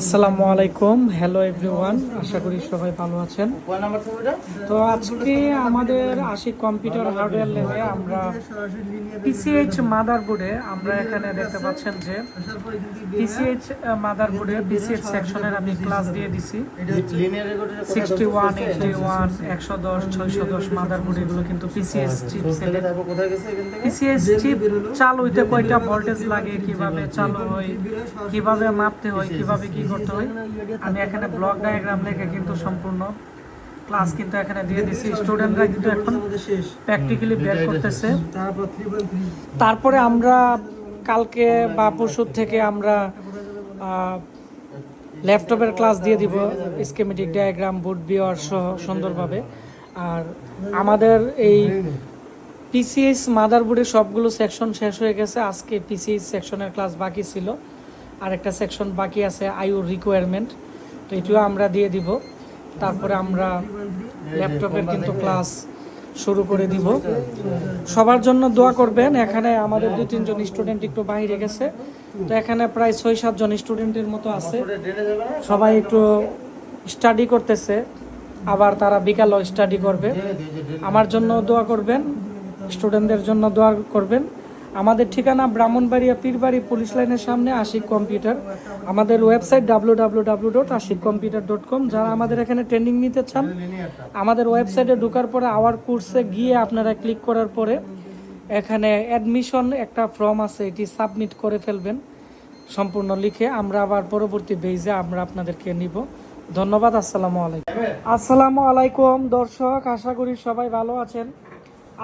আসসালামু আলাইকুম। Hello everyone আশা করি সবাই ভালো আছেন। তো আজকে আমাদের আশিক কম্পিউটার হার্ডওয়্যার ল্যাবে আমরা পিসিএইচ মাদারবোর্ডে আমরা এখানে দেখতে পাচ্ছেন যে পিসিএইচ মাদারবোর্ডে পিসিএইচ সেকশনের আমি ক্লাস দিয়ে দিছি। সিক্সটি ওয়ান এইটটি ওয়ান একশো দশ, ছয়শো দশ মাদারবোর্ড এগুলো কিন্তু পিসিএস চিপ থেকে পিসিএস চিপ চালু হইতে কয়টা ভোল্টেজ লাগে, কীভাবে চালু হয়, কীভাবে মাপতে হয়, কীভাবে কি করতে হয়। আমি এখানে ব্লক ডায়াগ্রাম লেখে কিন্তু সম্পূর্ণ ক্লাস কিন্তু এখানে দিয়ে দিছি স্টুডেন্টরা কিন্তু এখন প্র্যাকটিক্যালি বের করতেছে। তারপরে আমরা কালকে বা পরশুর থেকে আমরা ল্যাপটপের ক্লাস দিয়ে দিব স্কেমেটিক ডায়াগ্রাম বুট বিওয়ার সহ সুন্দরভাবে। আর আমাদের এই পিসিএস মাদারবোর্ডের সবগুলো সেকশন শেষ হয়ে গেছে। আজকে পিসিএস সেকশনের ক্লাস বাকি ছিল। আর একটা সেকশন বাকি আছে আয়ুর রিকোয়ারমেন্ট তো এটিও আমরা দিয়ে দিব। তারপরে আমরা ল্যাপটপের কিন্তু ক্লাস শুরু করে দিব। সবার জন্য দোয়া করবেন, এখানে আমাদের দু তিনজন স্টুডেন্ট একটু বাইরে গেছে, তো এখানে প্রায় ছয় সাতজন স্টুডেন্টের মতো আছে। সবাই একটু স্টাডি করতেছে, আবার তারা বিকালও স্টাডি করবে। আমার জন্য দোয়া করবেন স্টুডেন্টদের জন্য দোয়া করবেন। আমাদের ঠিকানা ব্রাহ্মণবাড়িয়া পীরবাড়ি পুলিশ লাইনের সামনে আশিক কম্পিউটার। আমাদের website W W W dot Ashik computer dot com যারা আমাদের এখানে ট্রেনিং নিতে চান, আমাদের ওয়েবসাইটে ঢোকার পরে আওয়ার কোর্সে গিয়ে আপনারা ক্লিক করার পরে এখানে অ্যাডমিশন একটা ফর্ম আছে, এটি সাবমিট করে ফেলবেন। সম্পূর্ণ লিখে আমরা আবার পরবর্তী বেজে আমরা আপনাদেরকে নিব। ধন্যবাদ, আসসালামু আলাইকুম। আসসালামু আলাইকুম দর্শক, আশা করি সবাই ভালো আছেন।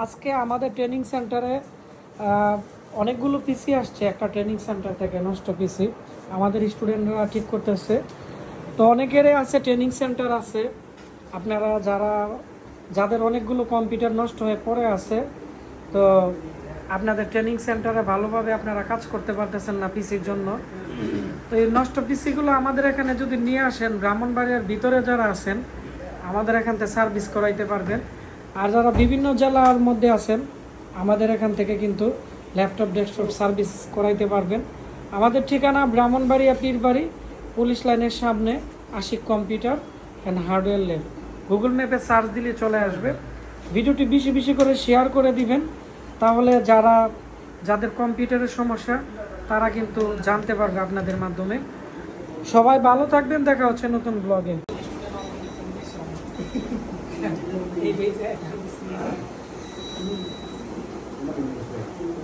আজকে আমাদের ট্রেনিং সেন্টারে অনেকগুলো পিসি আসছে, একটা ট্রেনিং সেন্টার থেকে, নষ্ট পিসি আমাদের স্টুডেন্টরা ঠিক করতেছে। তো অনেকেরই আছে ট্রেনিং সেন্টার আছে। আপনারা যারা, যাদের অনেকগুলো কম্পিউটার নষ্ট হয়ে পড়ে আছে, তো আপনাদের ট্রেনিং সেন্টারে ভালোভাবে আপনারা কাজ করতে পারতেছেন না পিসির জন্য। তো এই নষ্ট পিসিগুলো আমাদের এখানে যদি নিয়ে আসেন, ব্রাহ্মণবাড়িয়ার ভিতরে যারা আছেন, আমাদের এখান থেকে সার্ভিস করাইতে পারবেন। আর যারা বিভিন্ন জেলার মধ্যে আছেন আমাদের এখান থেকে কিন্তু ল্যাপটপ, ডেস্কটপ সার্ভিস করাইতে পারবেন। আমাদের ঠিকানা ব্রাহ্মণবাড়িয়া পীরবাড়ি, পুলিশ লাইনের সামনে Ashik computer and hardware lab. Google ম্যাপে সার্চ দিলে চলে আসবে। ভিডিওটি বেশি বেশি করে শেয়ার করে দিবেন। তাহলে যারা, যাদের কম্পিউটারের সমস্যা, তারা কিন্তু জানতে পারবে আপনাদের মাধ্যমে। সবাই ভালো থাকবেন, দেখা হচ্ছে নতুন ব্লগে って。